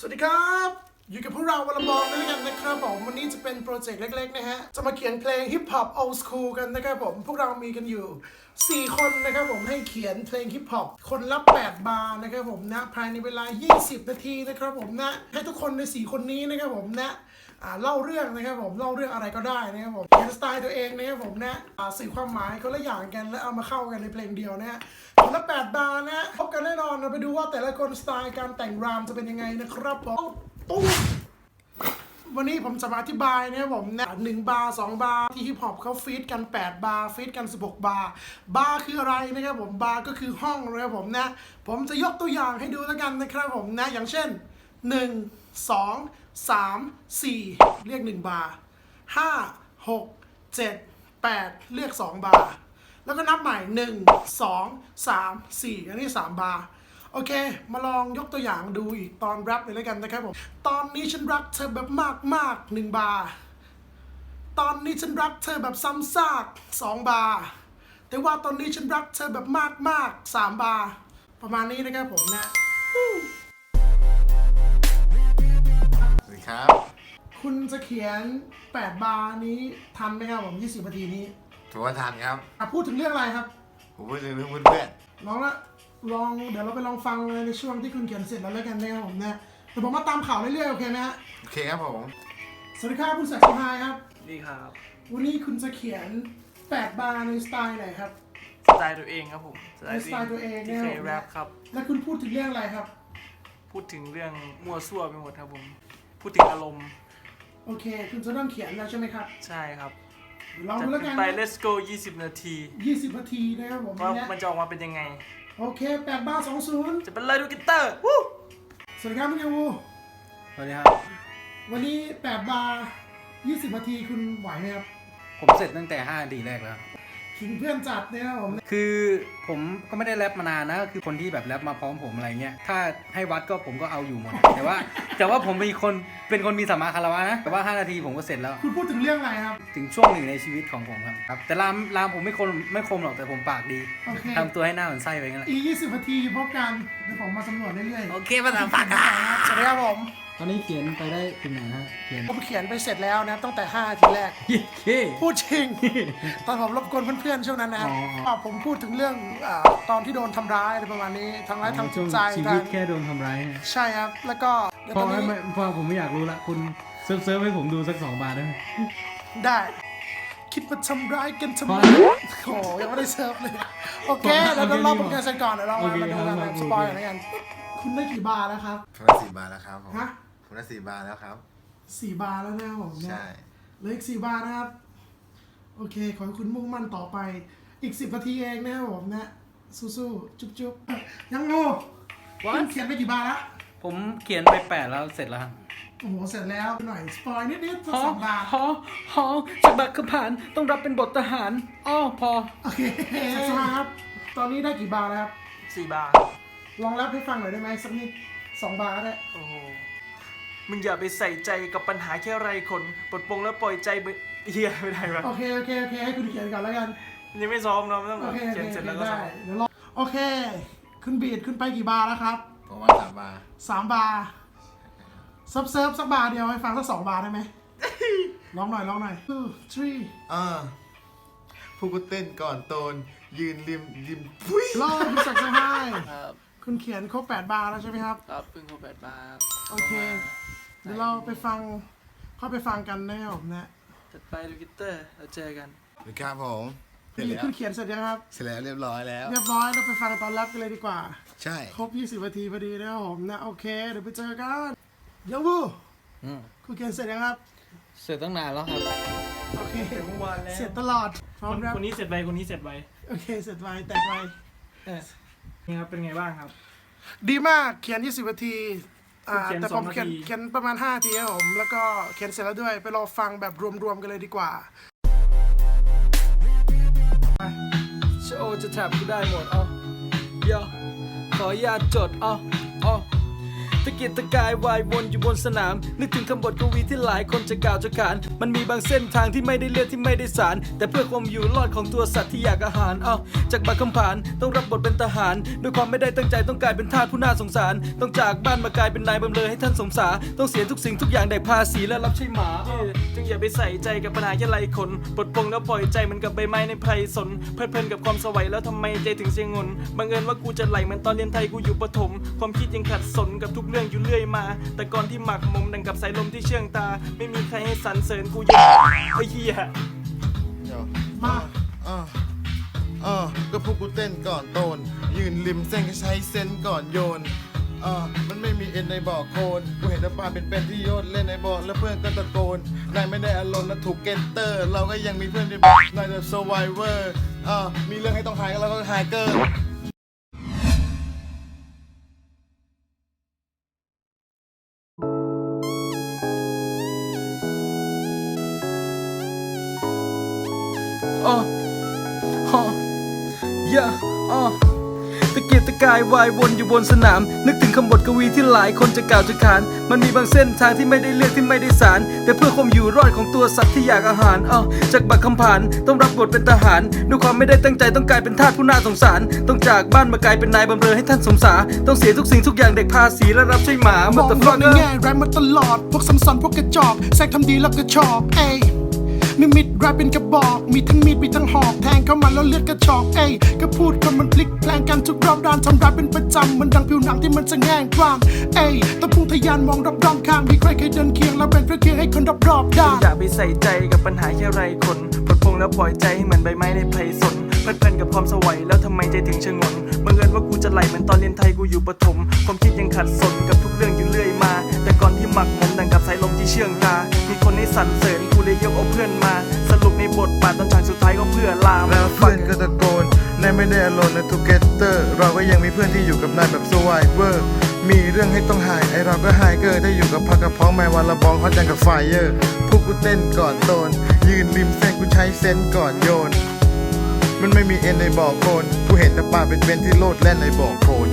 สวัสดีครับ อยู่กับพวกเราวันละบอลด้วยกันนะครับผมวันนี้จะเป็นโปรเจกต์เล็ก ๆ นะฮะ จะมาเขียนเพลงฮิปฮอป old school กันนะครับผม พวกเรามีกันอยู่ 4 คนนะครับผมให้เขียนเพลงฮิปฮอปคนละ 8 บาร์นะครับผมนะภายในเวลา 20 นาทีนะครับผมนะ ให้ทุกคนใน 4 คนนี้นะครับผมนะเล่าเรื่องนะครับผมเล่าเรื่องอะไรก็ได้นะครับผมเขียนสไตล์ตัวเองนะครับผมนะสื่อความหมายคนละอย่างกันแล้วเอามาเข้ากันในเพลงเดียวนะฮะคนละ8บาร์นะพบกันแน่นอนเราไปดูว่าแต่ละคนสไตล์การแต่งรามจะเป็นยังไงนะครับผม ตุ้มวันนี้ผมจะมาอธิบายนะครับผมนะหนึ่งบาร์สองบาร์ที่ฮิปฮอปเขาฟีดกัน 8 บาร์ฟีดกัน 16 บาร์บาร์คืออะไรนะครับผมบาร์ก็คือห้องนะครับผมนะ ผมจะยกตัวอย่างให้ดูแล้วกันนะครับผมนะ อย่างเช่น 1 2 3 4 เรียก 1 บาร์5 6 7 8 เรียก 2 บาร์แล้วก็นับใหม่ 1 2 3 4 อันนี้ 3 บาร์ โอเค มาลองยกตัวอย่างดูอีกตอนแรปเลยแล้วกันนะครับผม ตอนนี้ฉันรักเธอแบบมากมากๆหนึ่งบาร์ตอนนี้ฉันรักเธอแบบซ้ำซากสองบาร์แต่ว่าตอนนี้ฉันรักเธอแบบมากมากๆสามบาร์ประมาณนี้นะครับผมนะสวัสดีครับ คุณจะเขียน 8 บาร์นี้ทันไหมครับผม 20นาทีนี้ถือว่าทันครับอะพูดถึงเรื่องอะไรครับ ผมพูดถึงเรื่องเพื่อนลองละ ลองเดี๋ยวเราไปลองฟังในช่วงที่คุณเขียนเสร็จแล้วแล้วกันนะครับผมนะแต่ผมมาตามข่าวเรื่อยๆโอเคไหมฮะๆโอเคครับผม สวัสดีครับคุณศักดิ์สหายครับ นี่ครับวันนี้คุณจะเขียน 8 บาร์ในสไตล์ไหนครับ สไตล์ตัวเองครับผมในสไตล์ตัวเองที่เนี่ยเคยแรปครับ แล้วคุณพูดถึงเรื่องอะไรครับ พูดถึงเรื่องมั่วซั่วไปหมดครับผม พูดถึงอารมณ์ โอเค คุณจะเริ่มเขียนแล้วใช่ไหมครับ ใช่ครับเดี๋ยวลองจัดดูแล้วกันไปนะ let's go 20 นาที 20 นาทีนะครับผมว่านะมันจะออกมาเป็นยังไง โอเค8บาร์20จะเป็นเลยดูกิตเตอร์วู้สวัสดีครับคุณยูสวัสดีครับ วันนี้8บาร์20นาทีคุณไหวไหมครับ ผมเสร็จตั้งแต่5นาทีแรกแล้ว ถึงเพื่อนจัดนะครับผม คือผมก็ไม่ได้แรปมานานนะก็คือคนที่แบบแรปมาพร้อมผมอะไรเงี้ยถ้าให้วัดก็ผมก็เอาอยู่หมด แต่ว่าแต่ว่าผมเป็นคนเป็นคนมีสัมมาคารวะนะแต่ว่า 5 นาทีผมก็เสร็จแล้ว คุณพูดถึงเรื่องอะไรครับ ถึงช่วงหนึ่งในชีวิตของผมครับครับ แต่รามรามผมไม่คมไม่คมหรอกแต่ผมปากดีโอเค ทำตัวให้หน้าเหมือนไส้ไปงั้นแหละอีก20นาทีพบกันเดี๋ยวผมมาสำรวจเรื่อยๆ โอเคภาษาปาก สวัสดีครับผม ตอนนี้เขียนไปได้ถึงไหนฮะเขียนผมเขียนไปเสร็จแล้วนะครับตั้งแต่5นาทีแรก เย้เคพูดจริง ตอนผมรบกวนเพื่อนๆช่วงนั้นนะครับอ๋ออ๋ออ่าผมพูดถึงเรื่องอาตอนที่โดนทำร้ายอะไรประมาณนี้ทำร้ายทางจิตใจชีกัวิตนแค่โดนทำร้ายใช่ครับ แล้วก็เดี๋ยวพตออนนี้ไม่พอผมไม่อยากรู้ละคุณเซิร์ฟเซิร์ฟให้ผมดูสักสองบาทได้ไหม ได้ คิดว่าทำร้ายกันทำไมพอแล้วโอ้โหยังไม่ได้เซิร์ฟเลย โอเคพอแล้วเดี๋ยวเรารอโอเคผลงานเสร็จก่อนเดี๋ยวเราโอมาเคมาดูกันครับ สปอยล์กันแล้วกัน คุณได้กี่บาร์แล้วครับผมได้สี่บาทแล้วครับผมฮะ ผมได้สี่บาทแล้วครับ สี่บาร์แล้วนะครับผมนะใช่ เหลืออีกสี่บาร์นะครับ โอเค ขอให้คุณมุ่งมั่นต่อไป อีกสิบนาทีเองนะครับผมนะ สู้ๆ จุ๊บๆ ยังงูคุณเขียนไปกี่บาร์ละผมเขียนไปแปดแล้วเสร็จแล้วครับโอ้โห เสร็จแล้วหน่อย สปอยนิดๆสักฮอสองบาร์ ฮอฮอจากบักขผ่านต้องรับเป็นบททหารอ้อพอโอเคสักสองครับ ตอนนี้ได้กี่บาร์แล้วครับ4บาร์ลองแรปให้ฟังหน่อยได้ไหมสักนิดสองบาร์ก็ได้ โอ้โห มึงอย่าไปใส่ใจกับปัญหาแค่ไรคนปลดปลงแล้วปล่อยใจไปเฮียไม่ได้ปะโอเคโอเคโอเคให้คุณเขียนก่อนแล้วกันยังไม่ซ้อมเนาะไม่ต้องโอเคโอเขีเคยนเสร็จโอแล้วเคก็ได้ซ้อมเดี๋ยวรอโอเคคุณบีดขึ้นไปกี่บาร์แล้วครับผมว่าสามบาทสามบาร์เซิร์ฟเซิร์ฟสักบาร์เดียวให้ฟังสักสองบาร์ได้ไหมลองหน่อยลองหน่อย two three อ่าผู้กูเต้นก่อนโตน ยืนริมริมพุ้ยรอคุณศักดิ์สหายครับคุณเขียนครบแปดบาร์แล้วใช่ไหมครับ ครับเพิ่งครบแปดบาร์โอเค เดี๋ยวเราไปฟังเข้าไปฟังกันนะครับผมนะจัดไปดูกิตเตอร์เราเจอกันสวัสดีครับผมเสร็จบีดแล้วคุณเขียนเสร็จยังครับ เสร็จแล้วเรียบร้อยแล้ว เรียบร้อยเราไปฟังตอนแรปกันเลยดีกว่า ใช่ครบ 20นาทีพอดีนะครับผมนะโอเคเดี๋ยวไปเจอกันยังบูอืมคุณเขียนเสร็จยังครับ เสร็จตั้งนานแล้วครับ โอเคเสร็จเมื่อวานแล้วเสร็จตลอดพร้อมแรปคนนี้เสร็จไวคนนี้เสร็จไวโอเคเสร็จไวแตกไว นี่ครับเป็นไงบ้างครับ ดีมากเขียน 20นาที อ่าเขียนแต่ผมสองนาที เขียนเขียนประมาณ5นาทีครับผม แล้วก็เขียนเสร็จแล้วด้วย ไปรอฟังแบบรวมๆกันเลยดีกว่าชโอจะแท็บกูได้หมดอ๋อเดี๋ยวขออนุญาตจดอ๋ออ๋อ ตะเกียกตะกายวายวนอยู่บนสนาม นึกถึงคำบทกวีที่หลายคนจะกล่าวจะขาน มันมีบางเส้นทางที่ไม่ได้เลือกที่ไม่ได้สาร แต่เพื่อความอยู่รอดของตัวสัตว์ที่อยากอาหาร เอ้าจากบักคำผานต้องรับบทเป็นทหาร ด้วยความไม่ได้ตั้งใจต้องกลายเป็นทาสผู้น่าสงสาร ต้องจากบ้านมากลายเป็นนายบำเรอให้ท่านสมสารต้องเสียทุกสิ่งทุกอย่างได้ภาษีและรับใช้หมาจึงอย่าไปใส่ใจกับปัญหาแค่ไรคนปลดปลงแล้วปล่อยใจมันกับใบไม้ในไพรสน เพลิดเพลินกับความสวัยแล้วทำไมใจถึงเสียงนบังเอิญว่ากูจะไหลเหมือนตอนเรียนไทยกูอยู่ประถม ความคิดยังขัดสนกับทุกเรื่องอยู่เรื่อยมา แต่ก่อนที่หมักหมมดังกับสายลมที่เชื่องตา ไม่มีใครให้สรรเสริญกูยังไอ้เหี้ยมาอ่าอ่าก็พวกกูเต้นก่อนโตน ยืนริมเส้นก็ใช้เส้นก่อนโยนอ่ามันไม่มีเอ็นในบ่อโคลนกูเห็นแต่ปลาเป็นๆที่โยนเล่นในบ่อแล้วเพื่อนก็ตะโกนนายไม่ได้อารมณ์นะถูกเกนเตอร์ เราก็ยังมีเพื่อนที่แบบนายจะ survivor อ่ามีเรื่องให้ต้องหายกันแล้วก็หายเกอร์ อ๋อฮะยะอ๋อตะเกียกตะกายวายวนอยู่บนสนาม นึกถึงคำบทกวีที่หลายคนจะกล่าวจะขาน มันมีบางเส้นทางที่ไม่ได้เลือกที่ไม่ได้สาร แต่เพื่อความอยู่รอดของตัวสัตว์ที่อยากอาหารอ๋อจากบักคำผานต้องรับบทเป็นทหารด้วยความไม่ได้ตั้งใจต้องกลายเป็นทาสผู้น่าสงสาร ต้องจากบ้านมากลายเป็นนายบำเรอให้ท่านสมสารต้องเสียทุกสิ่งทุกอย่างเด็กภาษีและรับใช้หมามองโลกในแง่ร้ายมาตลอดพวกซ้ำซ้อนพวกกระจอกแซกทำดีแล้วก็ชอบเอ้ มีมิดรายเป็นกระบอก มีทั้งมีดมีทั้งหอกแทงเข้ามาแล้วเลือดกระชอกเอ้ยก็พูดคนมันพลิกแพลงกันทุกรอบด้านทำร้ายเป็นประจำมันดังผิวหนังที่มันจะแง่งกรามเอ้ยต้องพุ่งทะยานมองรอบรอบๆข้างมีใครเคยเดินเคียงแล้วเป็นเพื่อเคียงให้คนรอบรอบๆด้านอย่าไปใส่ใจกับปัญหาแค่ไรคนปลดปลงแล้วปล่อยใจให้เหมือนใบไม้ในไพรสน เพลิดเพลินกับความสวัยแล้วทำไมใจถึงชะงนบังเอิญว่ากูจะไหลเหมือนตอนเรียนไทยกูอยู่ประถมความคิดยังขัดสนกับทุกเรื่องอยู่เรื่อยมา แต่ก่อนที่หมักหมมดังกับสายลมที่เชื่องตา มีคนให้สรรเสริญกูเลยยกเอาเพื่อนมา สรุปในบทบาทตอนฉากสุดท้ายก็เพื่อลามแล้วเพื่อนก็ตะโกนนายไม่ได้อารมณ์นะทูเกเตอร์เราก็ยังมีเพื่อนที่อยู่กับนายแบบ survivor มีเรื่องให้ต้องหายไอเราก็หายเกอร์ถ้าอยู่กับพักกับพ้องแม้วันละบองเขาจังกับไฟเออร์พวกกูเต้นก่อนโตนยืนริมเส้นกูใช้เส้นก่อนโยน มันไม่มีเอ็นในบ่อโคนกูเห็นแต่ปลาเป็นเบนที่โลดแล่นในบ่อโคน